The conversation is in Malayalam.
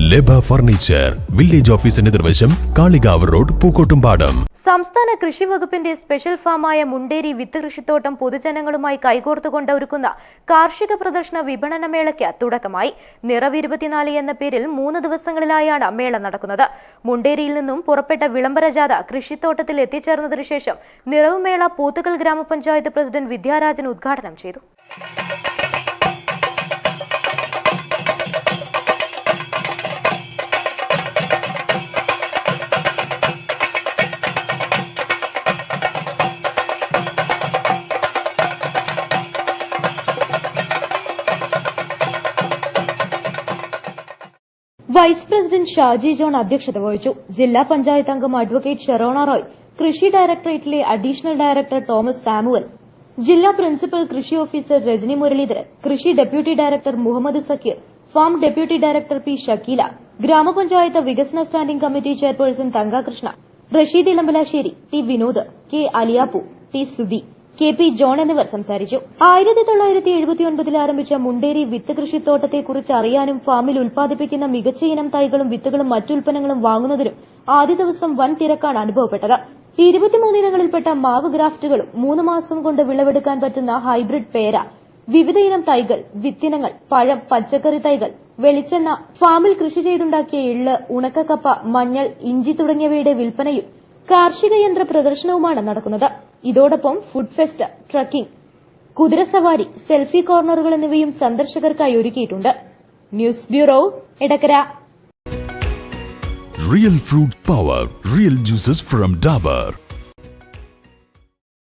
ലബ ഫർണിച്ചർ വില്ലേജ് ഓഫീസിന് കാളികാവ് റോഡ് പൂക്കോട്ടുംപാടം. സംസ്ഥാന കൃഷി വകുപ്പിന്റെ സ്പെഷ്യൽ ഫാമായ മുണ്ടേരി വിത്ത് കൃഷിത്തോട്ടം പൊതുജനങ്ങളുമായി കൈകോർത്തുകൊണ്ട് ഒരുക്കുന്ന കാർഷിക പ്രദർശന വിപണന മേളയ്ക്ക് തുടക്കമായി. നിറവ് ഇരുപത്തിനാല് എന്ന പേരിൽ മൂന്ന് ദിവസങ്ങളിലായാണ് മേള നടക്കുന്നത്. മുണ്ടേരിയിൽ നിന്നും പുറപ്പെട്ട വിളംബരജാത കൃഷിത്തോട്ടത്തിൽ എത്തിച്ചേർന്നതിനു ശേഷം നിറവ് മേള പോത്തുകൽ ഗ്രാമപഞ്ചായത്ത് പ്രസിഡന്റ് വിദ്യാരാജൻ ഉദ്ഘാടനം ചെയ്തു. വൈസ് പ്രസിഡന്റ് ഷാജി ജോൺ അധ്യക്ഷത വഹിച്ചു. ജില്ലാ പഞ്ചായത്ത് അംഗം അഡ്വക്കേറ്റ് ഷെറോണ റോയ് കൃഷി ഡയറക്ടറേറ്റിലെ അഡീഷണൽ ഡയറക്ടർ തോമസ് സാമുവൽ ജില്ലാ പ്രിൻസിപ്പൽ കൃഷി ഓഫീസർ രജനി മുരളീധരൻ കൃഷി deputy director Muhammad Zakir farm deputy director P Shakeela ഗ്രാമപഞ്ചായത്ത് വികസന standing committee chairperson Thankakrishna Rasheed Elambalassery T Vinod K Aliyappu T Sudhi. K P John എന്നിവർ സംസാരിച്ചു. ആയിരത്തി തൊള്ളായിരത്തി എഴുപത്തിയൊൻപതിൽ ആരംഭിച്ച മുണ്ടേരി വിത്ത് കൃഷിത്തോട്ടത്തെക്കുറിച്ച് അറിയാനും ഫാമിൽ ഉൽപ്പാദിപ്പിക്കുന്ന മികച്ച ഇനം തൈകളും വിത്തുകളും മറ്റുൽപ്പന്നങ്ങളും വാങ്ങുന്നതിനും ആദ്യ ദിവസം വൻ തിരക്കാണ് അനുഭവപ്പെട്ടത്. ഇരുപത്തിമൂന്നിനങ്ങളിൽപ്പെട്ട മാവ് ഗ്രാഫ്റ്റുകളും മൂന്ന് മാസം കൊണ്ട് വിളവെടുക്കാൻ പറ്റുന്ന ഹൈബ്രിഡ് പേര വിവിധ ഇനം തൈകൾ വിത്തിനങ്ങൾ പഴം പച്ചക്കറി തൈകൾ വെളിച്ചെണ്ണ ഫാമിൽ കൃഷി ചെയ്തുണ്ടാക്കിയ എള്ള് ഉണക്കക്കപ്പ മഞ്ഞൾ ഇഞ്ചി തുടങ്ങിയവയുടെ വിൽപ്പനയും കാർഷിക യന്ത്ര പ്രദർശനവുമാണ് നടക്കുന്നത്. ഇതോടൊപ്പം ഫുഡ് ഫെസ്റ്റ് ട്രക്കിംഗ് കുതിരസവാരി സെൽഫി കോർണറുകൾ എന്നിവയും സന്ദർശകർക്കായി ഒരുക്കിയിട്ടുണ്ട് news bureau Edakkara real fruit power real juices from Dabur.